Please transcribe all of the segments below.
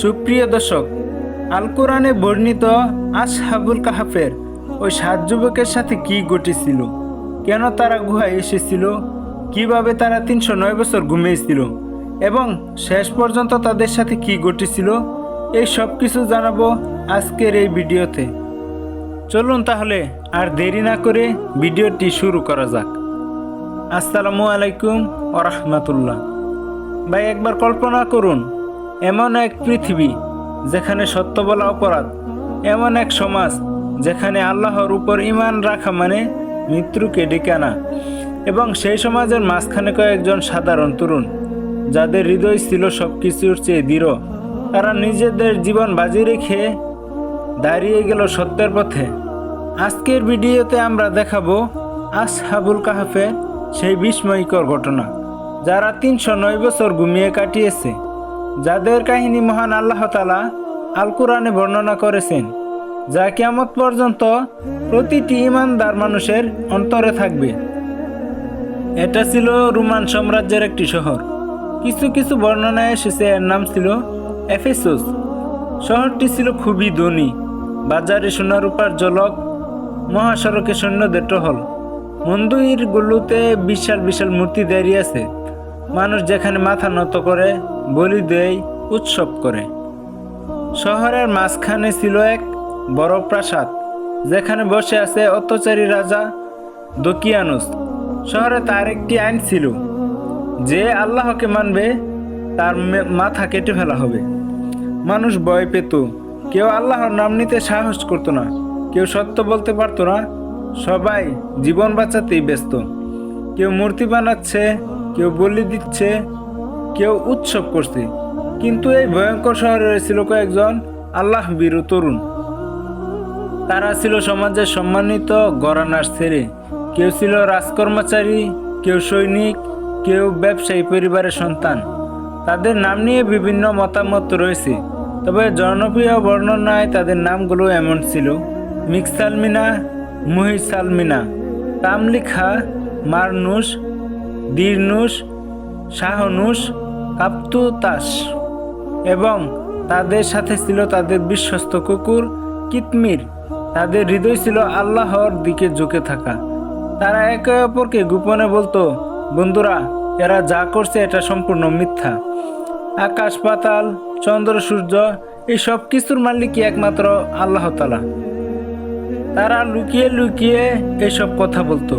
সুপ্রিয় দর্শক আল কোরআনে বর্ণিত আসহাবুল কাহাফের ওই সাত যুবকের সাথে কি ঘটেছিল? কেন তারা গুহায় এসেছিল? কীভাবে তারা তিনশো নয় বছর ঘুমিয়েছিল? এবং শেষ পর্যন্ত তাদের সাথে কি ঘটেছিল? এই সব কিছু জানাব আজকের এই ভিডিওতে। চলুন তাহলে আর দেরি না করে ভিডিওটি শুরু করা যাক। আসসালামু আলাইকুম ওরহমতুল্লাহ ভাই, একবার কল্পনা করুন এমন এক পৃথিবী যেখানে সত্য বলা অপরাধ, এমন এক সমাজ যেখানে আল্লাহর উপর ইমান রাখা মানে মৃত্যুকে ডেকে আনা। এবং সেই সমাজের মাঝখানে কয়েকজন সাধারণ তরুণ, যাদের হৃদয় ছিল সব কিছুর চেয়ে দৃঢ়, তারা নিজেদের জীবন বাজি রেখে দাঁড়িয়ে গেল সত্যের পথে। আজকের ভিডিওতে আমরা দেখাবো আসহাবুল কাহাফের সেই বিস্ময়কর ঘটনা, যারা তিনশো নয় বছর ঘুমিয়ে কাটিয়েছে। যাদের কাহিনী মহান আল্লাহ তালা আল কোরআনে বর্ণনা করেছেন, যা কিয়ামত পর্যন্ত প্রতিটি ইমানদার মানুষের অন্তরে থাকবে। এটা ছিল রোমান সাম্রাজ্যের একটি শহর। কিছু কিছু বর্ণনায় এসেছে, এর নাম ছিল এফেসুস। শহরটি ছিল খুবই ধনী। বাজারে সোনা রূপার জলক মহাসড়কে সৈন্যদের টহল। মন্দিরগুলোতে বিশাল বিশাল মূর্তি দাঁড়িয়ে আছে। মানুষ যেখানে মাথা নত করে বলি দেয় উৎসব করে। শহরের মাঝখানে ছিল এক বড় প্রাসাদ, যেখানে বসে আছে অত্যাচারী রাজা দকিয়ানুস। শহরে তার একটি আইন ছিল, যে আল্লাহকে মানবে, তার মাথা কেটে ফেলা হবে। মানুষ ভয় পেত, কেউ আল্লাহর নাম নিতে সাহস করতো না, কেউ সত্য বলতে পারতো না, সবাই জীবন বাঁচাতেই ব্যস্ত। কেউ মূর্তি বানাচ্ছে, কেউ বলি দিচ্ছে কেউ উৎসব করছে। কিন্তু এই ভয়ঙ্কর শহরে ছিল কয়েকজন আল্লাহ বীরু তরুণ। তারা ছিল সমাজের সম্মানিত গরানার ছেলে। কেউ ছিল রাজকর্মচারী, কেউ সৈনিক, কেউ ব্যবসায়ী পরিবারের সন্তান। তাদের নাম নিয়ে বিভিন্ন মতামত রয়েছে। তবে জনপ্রিয় বর্ণনায় তাদের নামগুলো এমন ছিল মিকসালমিনা মুহিসালমিনা তামলিখা মারনুস দীর্নুস শাহনুস কাপ্তুতাস এবং তাদের সাথে ছিল তাদের বিশ্বস্ত কুকুর কিতমির। তাদের হৃদয় ছিল আল্লাহর দিকে ঝুঁকে থাকা। তারা একে অপরকে গোপনে বলতো, বন্ধুরা, এরা যা করছে এটা সম্পূর্ণ মিথ্যা। আকাশ, পাতাল, চন্দ্র, সূর্য, এই সব কিছুর মালিকই একমাত্র আল্লাহ তালা তারা লুকিয়ে লুকিয়ে এসব কথা বলতো,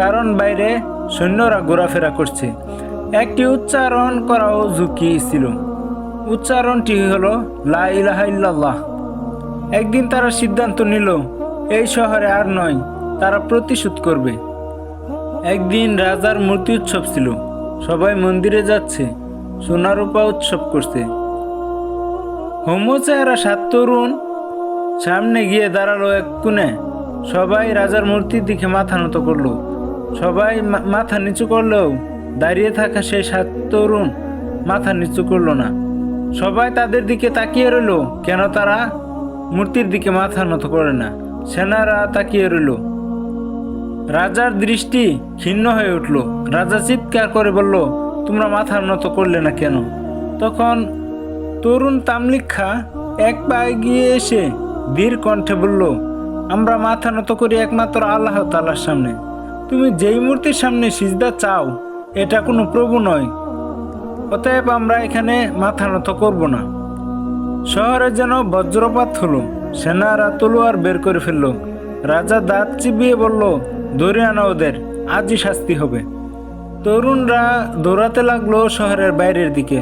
কারণ বাইরে সৈন্যরা ঘোরাফেরা করছে। একটি উচ্চারণ করাও ঝুঁকি ছিল? উচ্চারণটি হলো, লা ইলাহা একদিন তারা সিদ্ধান্ত নিল, এই শহরে আর নয়, তারা প্রতিশোধ করবে। একদিন রাজার মূর্তি উৎসব ছিল, সবাই মন্দিরে যাচ্ছে, সোনারূপা উৎসব করছে। হোমোচেহারা সাত তরুণ, সামনে গিয়ে দাঁড়াল এক কোণে। সবাই রাজার মূর্তির দিকে মাথা নত করল। সবাই মাথা নিচু করলেও দাঁড়িয়ে থাকা সেই সাত তরুণ মাথা নিচু করল না। সবাই তাদের দিকে তাকিয়ে রইল, কেন তারা মূর্তির দিকে মাথা নত করে না, সেনারা তাকিয়ে রইল। রাজার দৃষ্টি ক্ষীণ হয়ে উঠল। রাজা চিৎকার করে বলল, তোমরা মাথা নত করলে না কেন? তখন তরুণ তামলিক্ষা এক পায়ে গিয়ে এসে ধীর কণ্ঠে বলল, আমরা মাথা নত করি একমাত্র আল্লাহ তালার সামনে। তুমি যেই মূর্তির সামনে সিজদা চাও এটা কোনো প্রভু নয়। অতএব আমরা এখানে মাথা নত করব না। শহরে যেন বজ্রপাত হলো, সেনারা তলোয়ার বের করে ফেলল। রাজা দাঁত চিবিয়ে বলল, ধরে আনা ওদের, আজই শাস্তি হবে। তরুণরা দৌড়াতে লাগল শহরের বাইরের দিকে।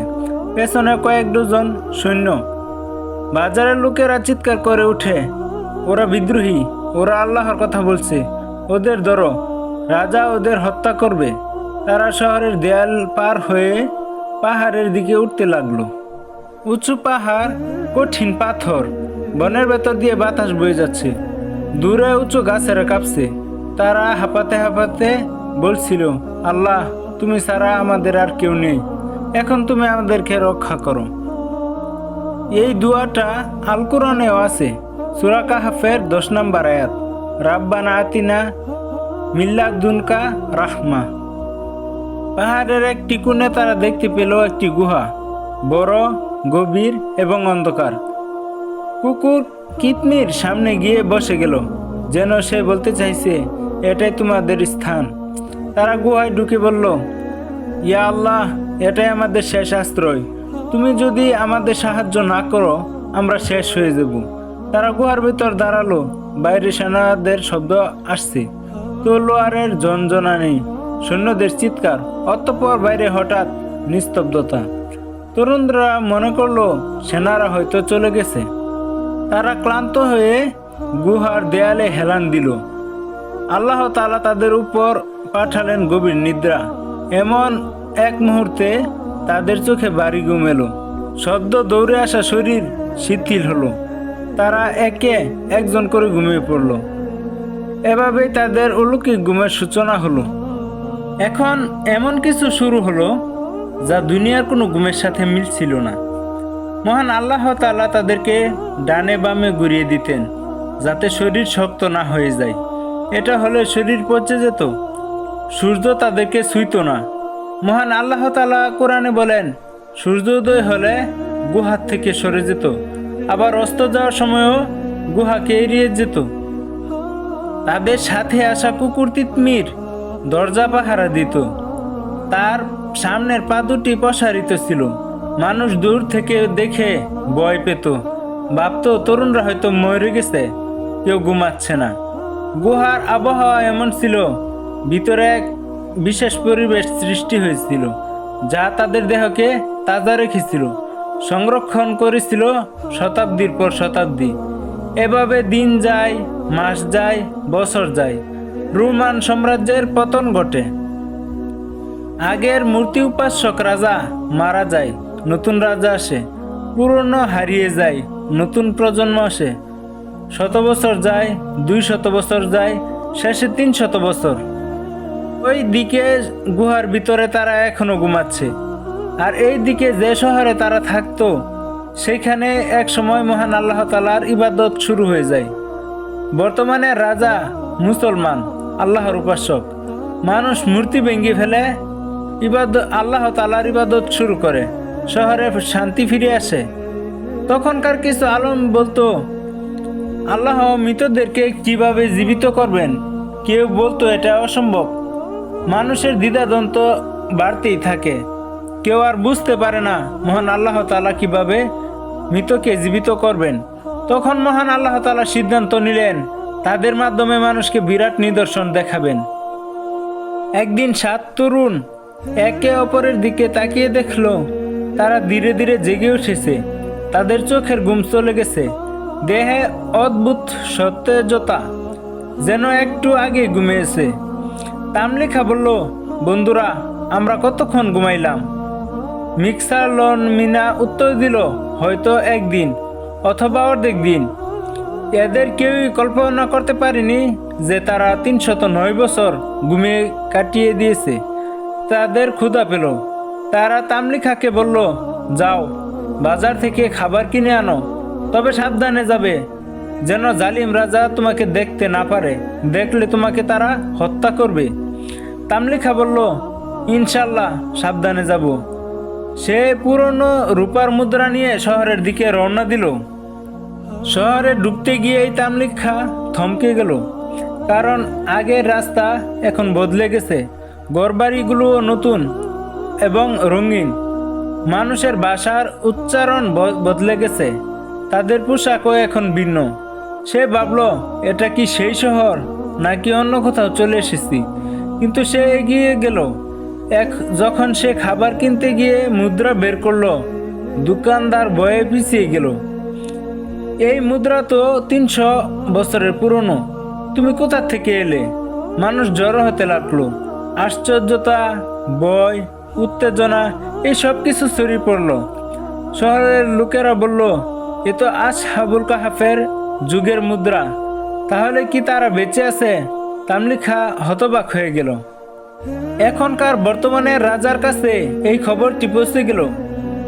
পেছনে কয়েক ডজন সৈন্য। বাজারের লোকেরা চিৎকার করে উঠে, ওরা বিদ্রোহী, ওরা আল্লাহর কথা বলছে, ওদের ধরো, রাজা ওদের হত্যা করবে। তারা শহরের দেয়াল পার হয়ে পাহাড়ের দিকে উঠতে লাগল। উঁচু পাহাড়, কঠিন পাথর, বনের ভেতর দিয়ে বাতাস বয়ে যাচ্ছে। দূরে উঁচু গাছেরা কাঁপছে। তারা হাঁপাতে হাঁপাতে বলছিল, আল্লাহ, তুমি ছাড়া আমাদের আর কেউ নেই। এখন তুমি আমাদেরকে রক্ষা করো। এই দুয়াটা আল কোরআনেও আছে, সুরা কাহাফের দশ নম্বর আয়াত। রাব্বানা আতিনা মিল্লাদুনকা রাহমা। পাহাড়ের একটি কোণে তারা দেখতে পেল একটি গুহা, বড়, গভীর এবং অন্ধকার। কুকুর কিতমির সামনে গিয়ে বসে গেল, যেন সে বলতে চাইছে, এটাই তোমাদের স্থান। তারা গুহায় ঢুকে বলল, ইয়া আল্লাহ, এটাই আমাদের শেষ আশ্রয়। তুমি যদি আমাদের সাহায্য না করো, আমরা শেষ হয়ে যাব। তারা গুহার ভিতর দাঁড়াল, বাইরে সেনাদের শব্দ আসছে। তো তলোয়ারের ঝনঝনা নেই। সৈন্যদের চিৎকার। অতঃপর বাইরে হঠাৎ নিস্তব্ধতা। তরুণরা মনে করল, সেনারা হয়তো চলে গেছে। তারা ক্লান্ত হয়ে গুহার দেয়ালে হেলান দিল। আল্লাহ তালা তাদের উপর পাঠালেন গভীর নিদ্রা। এমন এক মুহূর্তে তাদের চোখে বাড়ি ঘুম এলো সদ্য দৌড়ে আসা শরীর শিথিল হলো। তারা একে একজন করে ঘুমিয়ে পড়ল। এভাবেই তাদের অলৌকিক ঘুমের সূচনা হলো। এখন এমন কিছু শুরু হলো যা দুনিয়ার কোনো গুমের সাথে মিল ছিল না। মহান আল্লাহ তাআলা তাদেরকে ডানে বামে ঘুরিয়ে দিতেন যাতে শরীর শক্ত না হয়ে যায়। এটা হলে শরীর পচে যেত, সূর্য তাদেরকে ছুঁইত না। মহান আল্লাহ তাআলা কোরআনে বলেন, সূর্যোদয় হলে গুহার থেকে সরে যেত, আবার অস্ত যাওয়ার সময়ও গুহাকে এড়িয়ে যেত। তাদের সাথে আসা কুকুর তিতমির দরজা পাহারা দিত। তার সামনের পা দুটি প্রসারিত ছিল। মানুষ দূর থেকে দেখে ভয় পেত। ভাবতো, তরুণরা হয়তো মরে গেছে। কেউ ঘুমাচ্ছে না। গুহার আবহাওয়া এমন ছিল। ভিতরে এক বিশেষ পরিবেশ সৃষ্টি হয়েছিল, যা তাদের দেহকে তাজা রেখেছিল। সংরক্ষণ করেছিল শতাব্দীর পর শতাব্দী। এভাবে দিন যায়, মাস যায়, বছর যায়। রোমান সাম্রাজ্যের পতন ঘটে। আগের মূর্তি উপাসক রাজা মারা যায়, নতুন রাজা আসে, পুরনো হারিয়ে যায়, নতুন প্রজন্ম আসে। শত বছর যায়, দুই শত বছর যায়, শেষে তিন শত বছর। ওই দিকে গুহার ভিতরে তারা এখনও ঘুমাচ্ছে। আর এই দিকে যে শহরে তারা থাকতো, সেখানে এক সময় মহান আল্লাহ তালার ইবাদত শুরু হয়ে যায়। বর্তমানে রাজা মুসলমান, আল্লাহর উপাসক। মানুষ মূর্তি ভেঙে ফেলে ইবাদত আল্লাহ তালার ইবাদত শুরু করে। শহরে শান্তি ফিরে আসে। তখনকার কিছু আলম বলতো, আল্লাহ মৃতদেরকে কীভাবে জীবিত করবেন? কেউ বলতো এটা অসম্ভব। মানুষের দ্বিধাদ্বন্দ্ব বাড়তেই থাকে। কেউ আর বুঝতে পারে না, মহান আল্লাহ তালা কীভাবে মৃতকে জীবিত করবেন? তখন মহান আল্লাহ তালা সিদ্ধান্ত নিলেন তাদের মাধ্যমে মানুষকে বিরাট নিদর্শন দেখাবেন। একদিন সাত তরুণ একে অপরের দিকে তাকিয়ে দেখল, তারা ধীরে ধীরে জেগে উঠেছে। তাদের চোখের ঘুম চলে গেছে। দেহে অদ্ভুত সতেজতা যেন একটু আগে ঘুমিয়েছে। তামলিখা বলল, বন্ধুরা, আমরা কতক্ষণ ঘুমাইলাম? মিক্সার লন মিনা উত্তর দিল, হয়তো একদিন অথবা অর্ধেক দিন। এদের কেউই কল্পনা করতে পারেনি যে তারা তিনশত নয় বছর ঘুমিয়ে কাটিয়ে দিয়েছে। তাদের ক্ষুধা পেল। তারা তামলিখাকে বলল, যাও, বাজার থেকে খাবার কিনে আনো, তবে সাবধানে যাবে। যেন জালিম রাজা তোমাকে দেখতে না পারে, দেখলে তোমাকে তারা হত্যা করবে। তামলিখা বলল ইনশাল্লাহ সাবধানে যাব। সে পুরনো রূপার মুদ্রা নিয়ে শহরের দিকে রওনা দিল। শহরে ঢুকতে গিয়েই তামলিখা থমকে গেল। কারণ আগের রাস্তা এখন বদলে গেছে। ঘরবাড়িগুলোও নতুন এবং রঙিন। মানুষের ভাষার উচ্চারণ বদলে গেছে। তাদের পোশাকও এখন ভিন্ন। সে ভাবল, এটা কি সেই শহর? নাকি অন্য কোথাও চলে এসেছি? কিন্তু সে এগিয়ে গেল। এক যখন সে খাবার কিনতে গিয়ে মুদ্রা বের করল, দোকানদার ভয়ে পিছিয়ে গেল। এই মুদ্রা তো তিনশো বছরের পুরনো। তুমি কোথা থেকে এলে? মানুষ জড়ো হতে লাগল। আশ্চর্যতা, ভয়, উত্তেজনা এই সব কিছু ছড়িয়ে পড়ল। শহরের লোকেরা বলল, এ তো আজ হাবুল কাহাফের যুগের মুদ্রা। তাহলে কি তারা বেঁচে আছে? তামলিখা হতবাক হয়ে গেল। এখনকার বর্তমানে রাজার কাছে এই খবরটি পৌঁছে গেল।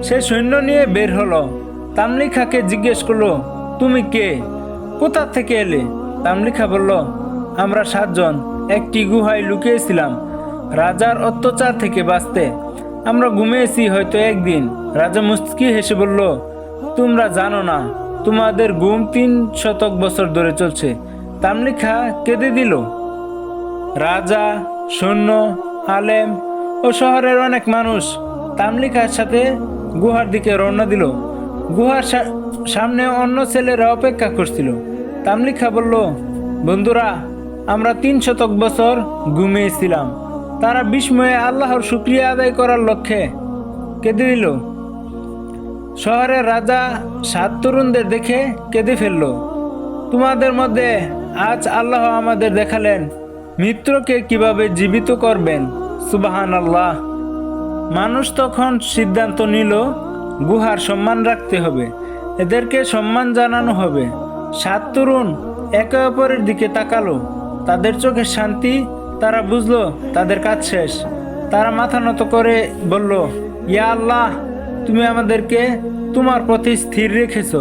সে সৈন্য নিয়ে বের হলো। তামলিখাকে জিজ্ঞেস করল, তুমি কে? কোথা থেকে এলে? তামলিখা বলল, আমরা সাতজন, একটি গুহায় লুকিয়েছিলাম। রাজার অত্যাচার থেকে বাঁচতে। আমরা ঘুমিয়েছি হয়তো একদিন। রাজা মুস্কি হেসে বলল, তোমরা জানো না, তোমাদের ঘুম তিন শতক বছর ধরে চলছে। তামলিখা কেঁদে দিল। রাজা, সৈন্য, আলেম ও শহরের অনেক মানুষ তামলিখার সাথে গুহার দিকে রওনা দিল। গুহার সামনে অন্য ছেলেরা অপেক্ষা করছিল। তামলিখা বলল, বন্ধুরা, আমরা তিন শতক বছর ঘুমিয়েছিলাম। তারা বিস্ময়ে আল্লাহর শুক্রিয়া আদায় করার লক্ষ্যে কেঁদে দিল। শহরের রাজা সাত তরুণদের দেখে কেঁদে ফেলল। তোমাদের মধ্যে আজ আল্লাহ আমাদের দেখালেন, মিত্রকে কীভাবে জীবিত করবেন? সুবাহান আল্লাহ মানুষ তখন সিদ্ধান্ত নিল গুহার সম্মান রাখতে হবে। এদেরকে সম্মান জানানো হবে। সাত তরুণ একে অপরের দিকে তাকালো। তাদের চোখে শান্তি, তারা বুঝলো তাদের কাজ শেষ। তারা মাথা নত করে বলল, ইয়া আল্লাহ, তুমি আমাদেরকে তোমার পথে স্থির রেখেছ।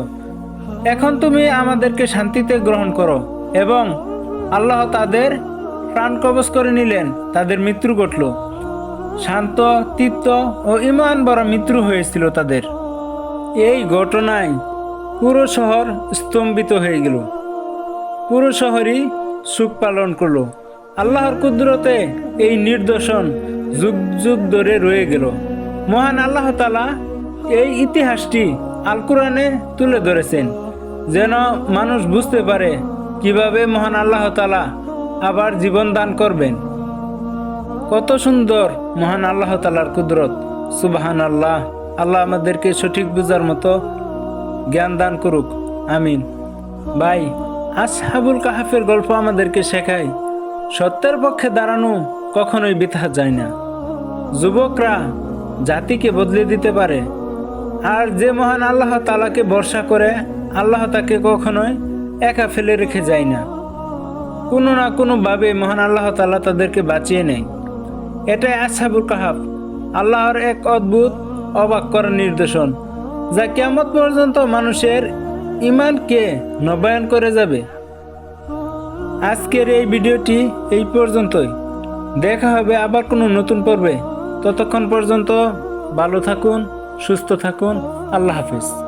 এখন তুমি আমাদেরকে শান্তিতে গ্রহণ করো এবং আল্লাহ তাদের প্রাণ কবজ করে নিলেন। তাদের মৃত্যু ঘটল। শান্ত, তিক্ত ও ইমান বড় মৃত্যু হয়েছিল তাদের। এই ঘটনায় পুরো শহর স্তম্ভিত হয়ে গেল। পুরো শহরই সুখ পালন করল। আল্লাহর কুদরতে এই নির্দশন যুগ যুগ ধরে রয়ে গেল। মহান আল্লাহ তালা এই ইতিহাসটি আল কোরআনে তুলে ধরেছেন, যেন মানুষ বুঝতে পারে কীভাবে মহান আল্লাহ তালা আবার জীবন দান করবেন। কত সুন্দর, মহান আল্লাহ তালার কুদরত। সুবাহান আল্লাহ আল্লাহ আমাদেরকে সঠিক বুঝার মতো জ্ঞান দান করুক, আমিন। ভাই, আসহাবুল কাহাফের গল্প আমাদেরকে শেখায়, সত্যের পক্ষে দাঁড়ানো কখনোই বৃথা যায় না। যুবকরা জাতিকে বদলে দিতে পারে, আর যে মহান আল্লাহ তালাকে ভরসা করে, আল্লাহ তাকে কখনোই একা ফেলে রেখে যায় না। কোনো না কোনোভাবে মহান আল্লাহ তালা তাদেরকে বাঁচিয়ে নেয়। এটাই আসহাবুল কাহাফ। আল্লাহর এক অদ্ভুত, অবাক করার নির্দেশন, যা কেমত পর্যন্ত মানুষের ইমানকে নবায়ন করে যাবে। আজকের এই ভিডিওটি এই পর্যন্তই। দেখা হবে আবার কোনো নতুন পর্বে। ততক্ষণ পর্যন্ত ভালো থাকুন, সুস্থ থাকুন। আল্লাহ হাফিজ।